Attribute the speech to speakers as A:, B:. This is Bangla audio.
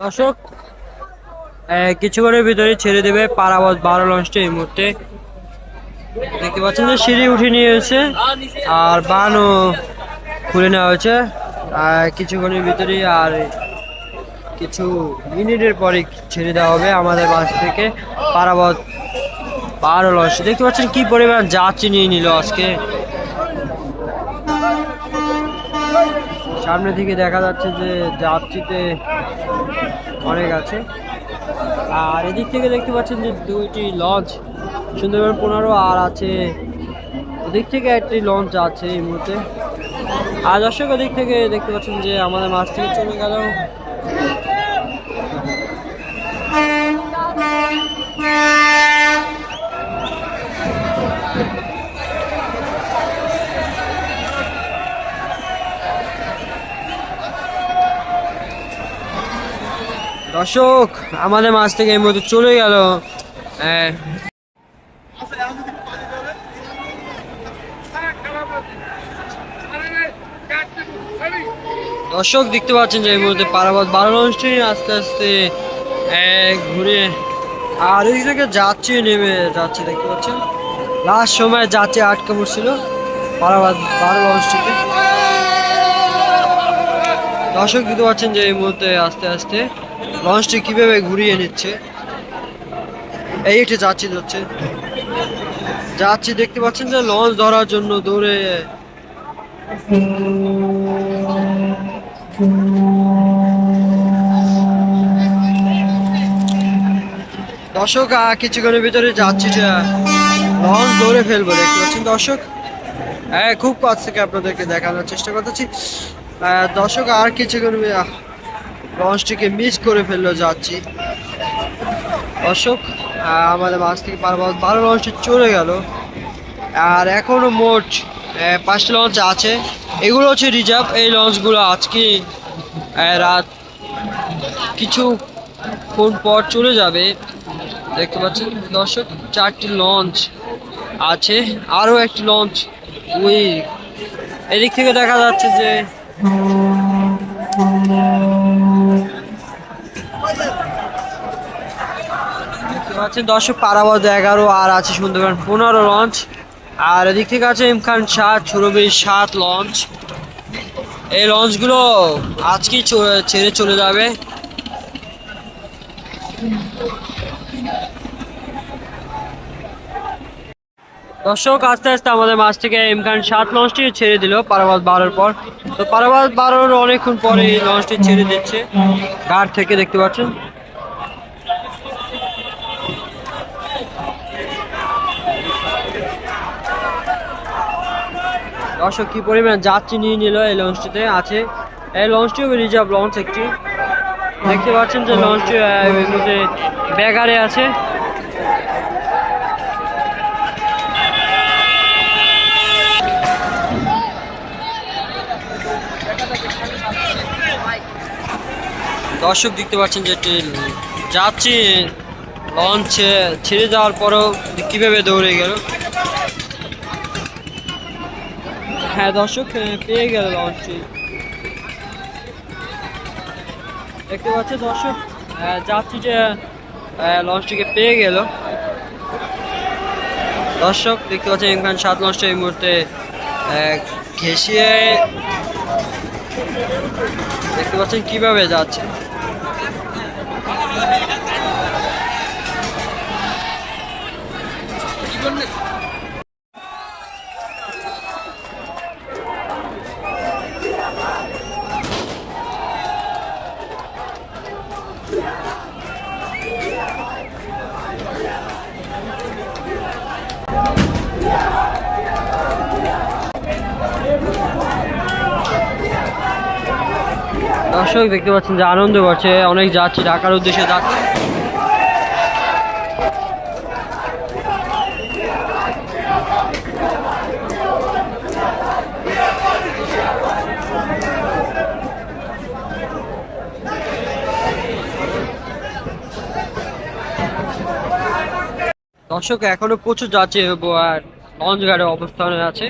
A: দর্শক কিছুক্ষণের ভিতরে ছেড়ে দেবে পারাবত বারো লঞ্চটা এই মুহূর্তে। দেখতে পাচ্ছেন যে সিঁড়ি উঠে নিয়েছে আর বানও খুলে নেওয়া হয়েছে। কিছুক্ষণের ভিতরে আর কিছু মিনিটের পরে ছেড়ে দেওয়া হবে আমাদের বাস থেকে পারাবত বারো লঞ্চ দেখতে পাচ্ছেন কি পরিমাণ যাত্রী নিয়ে নিল আজকে। সামনে থেকে দেখা যাচ্ছে যে যাত্রীতে অনেক আছে। আর এদিক থেকে দেখতে পাচ্ছেন যে দুইটি লঞ্চ, সুন্দরবন পনেরো আর আছে। ওদিক থেকে একটি লঞ্চ আছে এই মুহূর্তে। আর দর্শক, ওদিক থেকে দেখতে পাচ্ছেন যে আমাদের মাছ থেকে চলে গেল। দর্শক, আমাদের মাছ থেকে এই মুহূর্তে চলে গেল। দর্শক, দেখতে পাচ্ছেন যে এই মুহূর্তে পারাবাদ বারো লঞ্চটি আস্তে আস্তে ঘুরে আর ওই থেকে যাচ্ছে, নেমে যাচ্ছে, দেখতে পাচ্ছেন। লাস্ট সময় যাচ্ছে আটকে পড়ছিল পারাবাদ বারো লঞ্চটিতে দর্শক, দেখতে পাচ্ছেন যে এই মুহূর্তে আস্তে আস্তে লঞ্চটি কীভাবে ঘুরিয়ে নিচ্ছে? এই একটি যাচ্ছি যাচ্ছে যাচ্ছি দেখতে পাচ্ছেন যে লঞ্চ ধরার জন্য দৌড়ে দর্শক কিছুক্ষণের ভিতরে যাচ্ছি লঞ্চ ধরে ফেলব। দেখতে পাচ্ছেন দর্শক? হ্যাঁ খুব কাছ থেকে আপনাদেরকে দেখানোর চেষ্টা করতেছি। দর্শক, আর কিছুক্ষণ লঞ্চটিকে মিস করে ফেলল যাচ্ছি। অশোক আমাদের মাছ থেকে পারবত বারো লঞ্চটি চলে গেল। আর এখনও মোট পাঁচটা লঞ্চ আছে। এগুলো হচ্ছে রিজার্ভ এই লঞ্চগুলো আজকে রাত কিছু ফোন পর চলে যাবে। দেখতে পাচ্ছেন, দর্শক, চারটি লঞ্চ আছে। আরও একটি লঞ্চ ওই এদিক থেকে দেখা যাচ্ছে যে পাচ্ছেন দর্শক পারাবাদ এগারো আর আছে সুন্দরবন পনেরো লঞ্চ আর এদিক থেকে আছে ইমখান সাত সুরভি সাত লঞ্চ এই লঞ্চগুলো আজকেই ছেড়ে চলে যাবে। দর্শক, আস্তে আস্তে আমাদের মাছ থেকে ইমকান সাত লঞ্চটি ছেড়ে দিল পারাবাদ বারোর পর। তো পারাবাদ বারোর অনেকক্ষণ পরে এই লঞ্চটি ছেড়ে দিচ্ছে। ঘাট থেকে দেখতে পাচ্ছেন। দর্শক, কি পরিমাণ যাত্রী নিয়ে নিল এই লঞ্চটিতে? আছে, এই লঞ্চটিও রিজার্ভ লঞ্চ একটি। দেখতে পাচ্ছেন যে লঞ্চটি মধ্যে ব্যাগারে আছে। দর্শক, দেখতে পাচ্ছেন যে একটি যাত্রী লঞ্চ ছেড়ে যাওয়ার পরও কীভাবে দৌড়ে গেল। হ্যাঁ দর্শক পেয়ে গেল লঞ্চটি দেখতে পাচ্ছে দর্শক যাত্রী যে লঞ্চটিকে পেয়ে গেল দর্শক দেখতে পাচ্ছেন ইমরান সাত লঞ্চটা এই মুহূর্তে ঘেঁষিয়ে দেখতে পাচ্ছেন কীভাবে যাচ্ছে দর্শক দেখতে পাচ্ছেন যে আনন্দ করছে, অনেক যাচ্ছে, ঢাকার উদ্দেশ্যে যাচ্ছে। দর্শক, এখনও প্রচুর যাচ্ছে লঞ্চ ঘাটে অবস্থানে আছে।